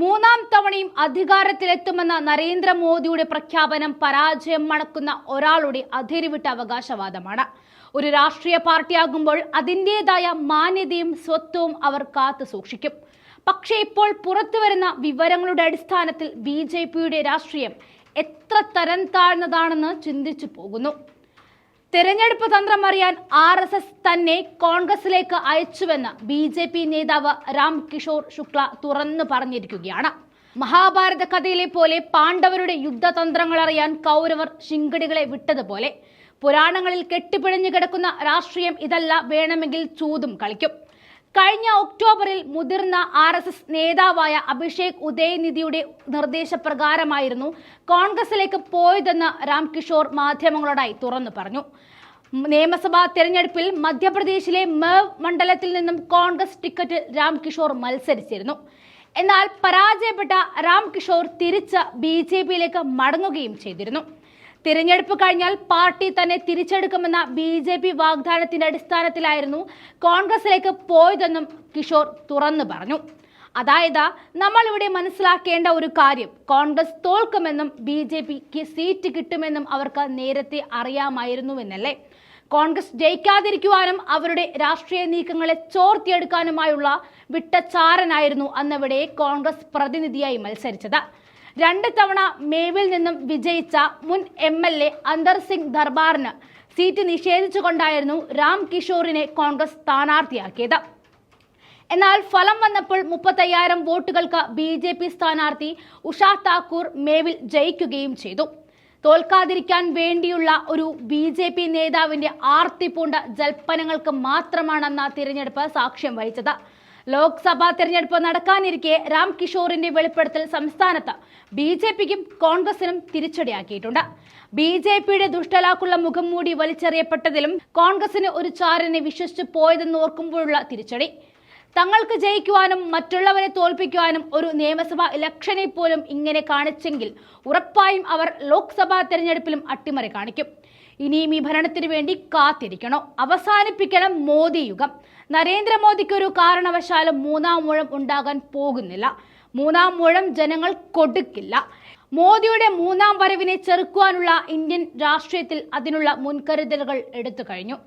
മൂന്നാം തവണയും അധികാരത്തിലെത്തുമെന്ന നരേന്ദ്രമോദിയുടെ പ്രഖ്യാപനം പരാജയം മണക്കുന്ന ഒരാളുടെ അതിരിവിട്ട അവകാശവാദമാണ്. ഒരു രാഷ്ട്രീയ പാർട്ടിയാകുമ്പോൾ അതിന്റെതായ മാന്യതയും സ്വത്വവും അവർ കാത്തു സൂക്ഷിക്കും. പക്ഷേ ഇപ്പോൾ പുറത്തുവരുന്ന വിവരങ്ങളുടെ അടിസ്ഥാനത്തിൽ ബി രാഷ്ട്രീയം എത്ര തരം താഴ്ന്നതാണെന്ന് ചിന്തിച്ചു പോകുന്നു. തെരഞ്ഞെടുപ്പ് തന്ത്രം അറിയാൻ ആർ എസ് എസ് തന്നെ കോൺഗ്രസിലേക്ക് അയച്ചുവെന്ന് ബി ജെ പി നേതാവ് രാം കിഷോർ ശുക്ല തുറന്നു പറഞ്ഞിരിക്കുകയാണ്. മഹാഭാരത കഥയിലെ പോലെ പാണ്ഡവരുടെ യുദ്ധതന്ത്രങ്ങൾ അറിയാൻ കൗരവർ ശിങ്കടികളെ വിട്ടതുപോലെ. പുരാണങ്ങളിൽ കെട്ടിപ്പിഴഞ്ഞു കിടക്കുന്ന രാഷ്ട്രീയം ഇതല്ല വേണമെങ്കിൽ ചൂതും കളിക്കും. കഴിഞ്ഞ ഒക്ടോബറിൽ മുതിർന്ന ആർ എസ് എസ് നേതാവായ അഭിഷേക് ഉദയനിധിയുടെ നിർദ്ദേശപ്രകാരമായിരുന്നു കോൺഗ്രസിലേക്ക് പോയതെന്ന് രാം കിഷോർ മാധ്യമങ്ങളോടായി തുറന്നു പറഞ്ഞു. നിയമസഭാ തെരഞ്ഞെടുപ്പിൽ മധ്യപ്രദേശിലെ മേവ് മണ്ഡലത്തിൽ നിന്നും കോൺഗ്രസ് ടിക്കറ്റിൽ രാംകിഷോർ മത്സരിച്ചിരുന്നു. എന്നാൽ പരാജയപ്പെട്ട രാംകിഷോർ തിരിച്ച് ബി ജെ പിയിലേക്ക് മടങ്ങുകയും ചെയ്തിരുന്നു. തിരഞ്ഞെടുപ്പ് കഴിഞ്ഞാൽ പാർട്ടി തന്നെ തിരിച്ചെടുക്കുമെന്ന ബി ജെ പി വാഗ്ദാനത്തിന്റെ അടിസ്ഥാനത്തിലായിരുന്നു കോൺഗ്രസിലേക്ക് പോയതെന്നും കിഷോർ തുറന്നു പറഞ്ഞു. അതായത് നമ്മൾ ഇവിടെ മനസ്സിലാക്കേണ്ട ഒരു കാര്യം കോൺഗ്രസ് തോൽക്കുമെന്നും ബി ജെ പിക്ക് സീറ്റ് കിട്ടുമെന്നും അവർക്ക് നേരത്തെ അറിയാമായിരുന്നുവെന്നല്ലേ? കോൺഗ്രസ് ജയിക്കാതിരിക്കുവാനും അവരുടെ രാഷ്ട്രീയ നീക്കങ്ങളെ ചോർത്തിയെടുക്കാനുമായുള്ള വിട്ടച്ചാരനായിരുന്നു അന്നവിടെ കോൺഗ്രസ് പ്രതിനിധിയായി മത്സരിച്ചത്. രണ്ട് തവണ മേവിൽ നിന്നും വിജയിച്ച മുൻ M L A Antar Singh ദർബാറിന് seat നിഷേധിച്ചുകൊണ്ടായിരുന്നു രാം കിഷോറിനെ കോൺഗ്രസ് സ്ഥാനാർത്ഥിയാക്കിയത്. എന്നാൽ ഫലം വന്നപ്പോൾ മുപ്പത്തയ്യായിരം വോട്ടുകൾക്ക് ബി ജെ പി സ്ഥാനാർത്ഥി ഉഷാ താക്കൂർ മേവിൽ ജയിക്കുകയും ചെയ്തു. തോൽക്കാതിരിക്കാൻ വേണ്ടിയുള്ള ഒരു ബി ജെ പി നേതാവിന്റെ ആർത്തിപൂണ്ട ജൽപ്പനങ്ങൾക്ക് മാത്രമാണെന്ന തിരഞ്ഞെടുപ്പ് സാക്ഷ്യം വഹിച്ചത്. ലോക്സഭാ തെരഞ്ഞെടുപ്പ് നടക്കാനിരിക്കെ രാംകിഷോറിന്റെ വെളിപ്പെടുത്തൽ സംസ്ഥാനത്ത് ബി ജെ പിക്കും കോൺഗ്രസിനും തിരിച്ചടിയാക്കിയിട്ടുണ്ട്. ബി ജെ പിയുടെ ദുഷ്ടലാക്കുള്ള മുഖം മൂടി വലിച്ചെറിയപ്പെട്ടതിലും കോൺഗ്രസിന് ഒരു ചാരനെ വിശ്വസിച്ചു പോയതെന്ന് ഓർക്കുമ്പോഴുള്ള തിരിച്ചടി. തങ്ങൾക്ക് ജയിക്കുവാനും മറ്റുള്ളവരെ തോൽപ്പിക്കുവാനും ഒരു നിയമസഭാ ഇലക്ഷനെ പോലും ഇങ്ങനെ കാണിച്ചെങ്കിൽ ഉറപ്പായും അവർ ലോക്സഭാ തെരഞ്ഞെടുപ്പിലും അട്ടിമറി കാണിക്കും. ഇനിയും ഈ ഭരണത്തിന് വേണ്ടി കാത്തിരിക്കണോ? അവസാനിപ്പിക്കണം മോദി യുഗം. നരേന്ദ്രമോദിക്ക് ഒരു കാരണവശാലും മൂന്നാം മൂഴം ഉണ്ടാകാൻ പോകുന്നില്ല. മൂന്നാം മൂഴം ജനങ്ങൾ കൊടുക്കില്ല. മോദിയുടെ മൂന്നാം വരവിനെ ചെറുക്കുവാനുള്ള ഇന്ത്യൻ രാഷ്ട്രീയത്തിൽ അതിനുള്ള മുൻകരുതലുകൾ എടുത്തു കഴിഞ്ഞു.